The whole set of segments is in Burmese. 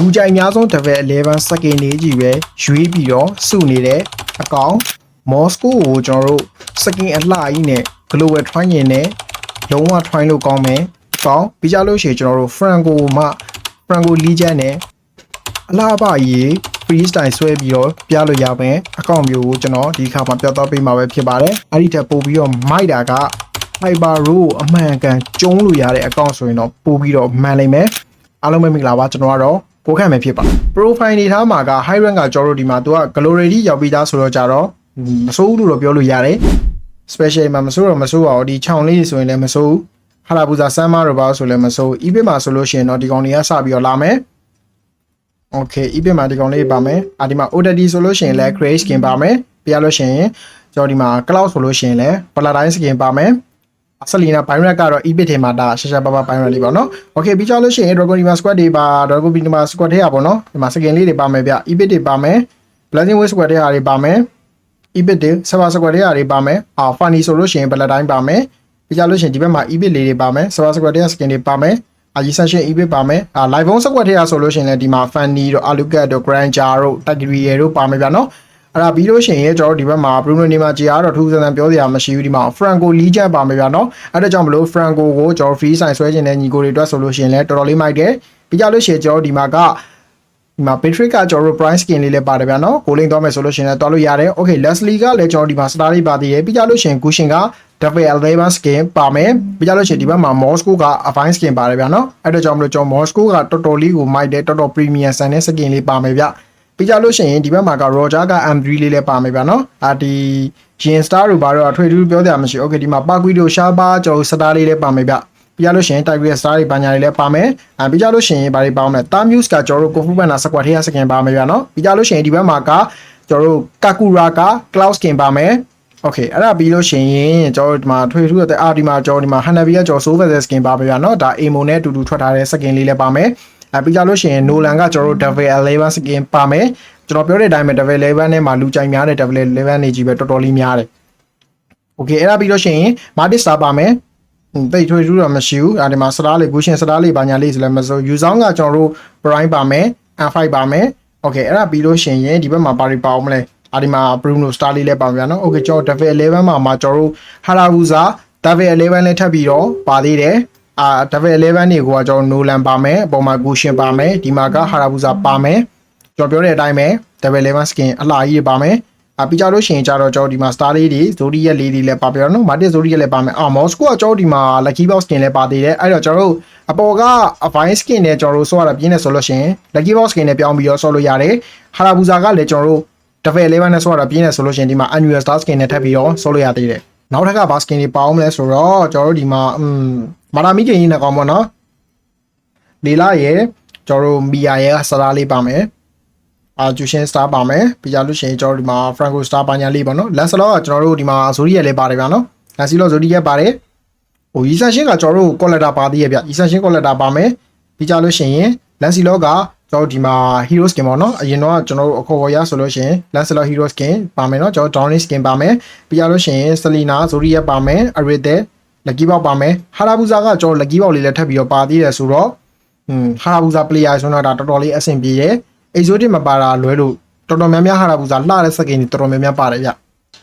လူကြိုက်အများဆုံး level 11 second လေးကြီးပဲရွေးပြီးတော့စုနေတဲ့အကောင် Moscow ကိုကျွန်တော်တို့ second အလှကြီးနဲ့ global try ရင်နဲ့လုံးဝ try လို့ကောင်းမယ်အကောင်ပြီးကြလို့ရှိရင်ကျွန်တော်တို့ Franco မှ Franco Legion နဲ့အလားအပကြီး freestyle ဆွဲပြီးတော့ပြလို့ရမယ်အကောင့်မျိုးကိုကျွန်တော်ဒီခါမှာပြတ်သွားပေးမှာပဲဖြစ်ပါတယ်အဲ့ဒီတက်ပို့ပြီးတော့မိုက်တာက Hyper Row အမှန်ကန်ကျုံးလို့ရတဲ့အကောင့်ဆိုရင်တော့ပို့ပြီးတော့မှန်လိမ့်မယ်အားလုံးပဲမင်္ဂလာပါကျွန်တော်ကတော့ ကိုခန့်ပဲဖြစ်ပါ profile နေထားမှာက high rank ကကျွန်တော်တို့ဒီမှာသူက glory ရောက်ပြီးသားဆိုတော့ကြတော့မစိုးဘူးလို့တော့ပြောလို့ရတယ် special မှာမစိုးတော့မစိုးပါဘူးဒီခြောင်လေးဆိုရင်လည်းမစိုးဘူးဟာလာပူဇာဆမ်းမတော့ပါဆိုလည်းမစိုးဘူး ebay မှာဆိုလို့ရှိရင်တော့ဒီကောင်တွေကစပြီးတော့လာမယ် okay ebay မှာဒီကောင်လေးပါမယ်အာဒီမှာ ODD ဆိုလို့ရှိရင်လည်း create skin ပါမယ်ပြရလို့ရှိရင်ကျွန်တော်ဒီမှာ cloud ဆိုလို့ရှိရင်လည်း paladin skin ပါမယ် ဆလီနာဘိုင်းရက်ကတော့ ebit ထဲမှာဒါရှာရှာပါပါဘိုင်းရက်လေးပေါ့နော် okay ပြီးကြလို့ရှိရင် dragon diva squad တွေပါ dragon diva squad တွေရပါတော့ဒီမှာ skin လေးတွေပါမယ်ဗျ ebit တွေပါမယ် blazing wave squad တွေဟာတွေပါမယ် ebit တွေ server squad တွေဟာတွေပါမယ်အာ funny ဆိုလို့ရှိရင် paladin ပါမယ်ပြီးကြလို့ရှိရင်ဒီဘက်မှာ ebit လေးတွေပါမယ် server squad တွေ skin တွေပါမယ်အာ essential ebit ပါမယ်အာ live on squad တွေဟာဆိုလို့ရှိရင်လည်းဒီမှာ funny တို့ alucard တို့ granger တို့ tagrier တို့ပါမယ်ဗျနော် အဲ့ဒါပြီးလို့ရှိရင်ကျွန်တော်တို့ဒီဘက်မှာ Bruno နေမှာကြာတော့ထူးဆန်းဆန်းပြောစရာမရှိဘူးဒီမှာ Franco Legion ပါမယ်ဗျာနော်အဲ့ဒါကြောင့်မလို့ Franco ကိုကျွန်တော် free sign ဆွဲခြင်းတဲ့ညီကိုတွေအတွက်ဆိုလို့ရှိရင်လည်းတော်တော်လေးမိုက်တယ်ပြီးကြလို့ရှိရင်ကျွန်တော်ဒီမှာကဒီမှာ Patrick ကကျွန်တော်တို့ price skin လေးလည်းပါတယ်ဗျာနော်ကိုလိန်သွားမယ်ဆိုလို့ရှိရင်လည်းတွားလို့ရတယ် okay Leslie ကလည်းကျွန်တော်ဒီမှာ star လေးပါသေးတယ်ပြီးကြလို့ရှိရင် Cushion က Double L11 skin ပါမယ်ပြီးကြလို့ရှိရင်ဒီဘက်မှာ Moscow က Avine skin ပါတယ်ဗျာနော်အဲ့ဒါကြောင့်မလို့ကျွန်တော် Moscow ကတော်တော်လေးကိုမိုက်တယ်တော်တော် premium ဆန်တဲ့ skin လေးပါမယ်ဗျာ ပြီးကြလို့ရှိရင်ဒီဘက်မှာက Roger က M3 လေးလည်းပါမယ်ဗျာနော်အာဒီ Jin Star တို့ဘာတော့အထွေထူးပြောကြမှာမရှိ Okay ဒီမှာ Parkway တို့ Sharpa ကျွန်တော် Star လေးလည်းပါမယ်ဗျပြီးကြလို့ရှိရင် Tiger Star တွေပါညာတွေလည်းပါမယ်အဲပြီးကြလို့ရှိရင်ဘာတွေပါအောင်လဲ Tamuse ကကျွန်တော်တို့ Kofu Banda Squad ထဲက skin ပါမယ်ဗျာနော်ပြီးကြလို့ရှိရင်ဒီဘက်မှာကကျွန်တော်တို့ Kakura က Cloud skin ပါမယ် Okay အဲ့ဒါပြီးလို့ရှိရင်ကျွန်တော်ဒီမှာထွေထူးတဲ့အာဒီမှာကျွန်တော်ဒီမှာ Hanabi ကကျွန်တော် Soul Vessel skin ပါပဲဗျာနော်ဒါ Amo နဲ့အတူတူထွက်ထားတဲ့ skin လေးလည်းပါမယ် အဲပြီးကြလို့ရှိရင် Nolan ကကျွန်တော်တို့ Devil 11 skin ပါမယ်ကျွန်တော်ပြောတဲ့အတိုင်းပဲ Devil 11နဲ့မှာလူကြိုက်များတဲ့ Devil 11နေကြီးပဲတော်တော်လေးများတယ် Okay အဲ့ဒါပြီးလို့ရှိရင် Martis Star ပါမယ်တိတ်ထွေထူးတော့မရှိဘူးအဲဒီမှာစတားလေးဂူရှင်စတားလေးဘာညာလေးဆိုလည်းမစိုးယူဆောင်ကကျွန်တော်တို့ Prime ပါမယ် N5 ပါမယ် Okay အဲ့ဒါပြီးလို့ရှိရင်ဒီဘက်မှာဘာတွေပါအောင်မလဲအာဒီမှာ Bruno Star လေးလည်းပါပြန်နော် Okay ကျွန်တော် Devil 11မှာမှာကျွန်တော်တို့ Harabuza Devil 11လည်းထပ်ပြီးတော့ပါသေးတယ် အာ Devil 11နေကိုကကျွန်တော် Nolan ပါမယ်အပေါ်မှာ Gushin ပါမယ်ဒီမှာက Harabuza ပါမယ်ကျွန်တော်ပြောတဲ့အတိုင်းပဲ Devil 11 skin အလှကြီးတွေပါမယ်အပြီးကြလို့ရှိရင်ကြတော့ကျွန်တော်ဒီမှာ star လေးတွေ zodiac လေးတွေလည်းပါပြတော့နော် market zodiac လည်းပါမယ်အာ moscow ကကျွန်တော်ဒီမှာ lucky box skin လည်းပါသေးတယ်အဲ့တော့ကျွန်တော်တို့အပေါ်က avine skin နဲ့ကျွန်တော်တို့ဆော့ရတာပြင်းနေဆိုလို့ရှိရင် lucky box skin နဲ့ပြောင်းပြီးတော့ဆော့လို့ရတယ် harabuza ကလည်းကျွန်တော်တို့ level 11နဲ့ဆော့ရတာပြင်းနေဆိုလို့ရှိရင်ဒီမှာ annual star skin နဲ့ထပ်ပြီးတော့ဆော့လို့ရသေးတယ်နောက်ထပ်ကဘာ skin တွေပါအောင်မလဲဆိုတော့ကျွန်တော်တို့ဒီမှာอืม မာရာမီကင်းကြီးနဲ့ကောင်းပါတော့လေလာရဲ့ကျွန်တော်တို့မီယာရဲ့စတားလေးပါမယ်အာဂျူရှင်စတာပါမယ်ပြီးကြလို့ရှိရင်ကျွန်တော်ဒီမှာ Franco Star ပါညာလေးပေါ့နော်လန်ဆလော့ကကျွန်တော်တို့ဒီမှာဇိုရီရက်လေးပါတယ်ဗျာနော်လန်စီလော့ဇိုရီရက်ပါတယ်ဟိုရီဆန်ရှင်းကကျွန်တော်တို့ကော်လက်တာပါသေးရဲ့ဗျရီဆန်ရှင်းကော်လက်တာပါမယ်ပြီးကြလို့ရှိရင်လန်စီလော့ကကျွန်တော်ဒီမှာ hero skin ပေါ့နော်အရင်တော့ကျွန်တော်တို့အခေါ်ခေါ်ရဆိုလို့ရှိရင် Lancelot hero skin ပါမယ်နော်ကျွန်တော် Downing skin ပါမယ်ပြီးကြလို့ရှိရင် Selena Zodiac ပါမယ် Arite Lucky Box ပါမယ် Harabuza ကကျွန်တော် Lucky Box လေးလည်းထပ်ပြီးတော့ပါသေးတယ်ဆိုတော့อืม Harabuza player ဆိုတော့ဒါတော်တော်လေးအဆင်ပြေတယ် exotic မပါတာလွဲလို့တော်တော်များများဟာရာဘူးစာလှတဲ့စကိန်းတွေတော်တော်များများပါတယ်ဗျ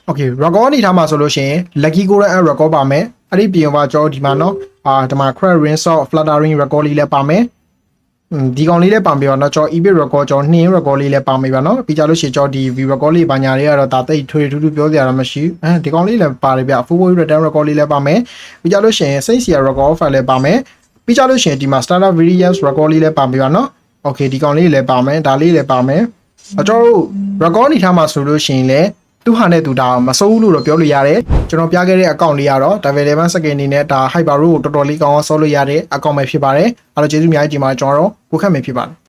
Okay record အနေထားမှာဆိုလို့ရှိရင် lucky golden and record ပါမယ်အဲ့ဒီပြင်ပါကျွန်တော်ဒီမှာနော်အာဒီမှာ crack rinse of fluttering record လေးလည်းပါမယ် ဒီကောင်လေးလည်းပါမယ်ပါနော်ကျွန်တော် ebit record ကျွန်တော်နှင်း record လေးလည်းပါမယ်ပါနော်ပြီးကြလို့ရှိရင်ကျွန်တော်ဒီ view record လေးပါညာလေးကတော့ဒါတိတ်ထွေထူးထူးပြောစရာတော့မရှိဘူးအဲဒီကောင်လေးလည်းပါတယ်ဗျ full body return record လေးလည်းပါမယ်ပြီးကြလို့ရှိရင် saint sia record file လည်းပါမယ်ပြီးကြလို့ရှိရင်ဒီမှာ standard variance record လေးလည်းပါမယ်ပါနော် okay ဒီကောင်လေးလည်းပါမယ်ဒါလေးလည်းပါမယ်အကျွန်တော်တို့ record နေထားမှာဆိုလို့ရှိရင်လည်း သူဟာနဲ့သူဒါမစိုးဘူးလို့တော့ပြောလို့ရတယ်ကျွန်တော်ပြခဲ့တဲ့အကောင့်လေးကတော့ Devil 11 second အနေနဲ့ဒါ Hyper Row ကိုတော်တော်လေးကောင်းအောင်ဆောလို့ရတဲ့အကောင့်ပဲဖြစ်ပါတယ်အဲ့တော့ကျေးဇူးအများကြီးဒီမှာကျွန်တော်တို့ကိုခတ်မယ်ဖြစ်ပါတယ်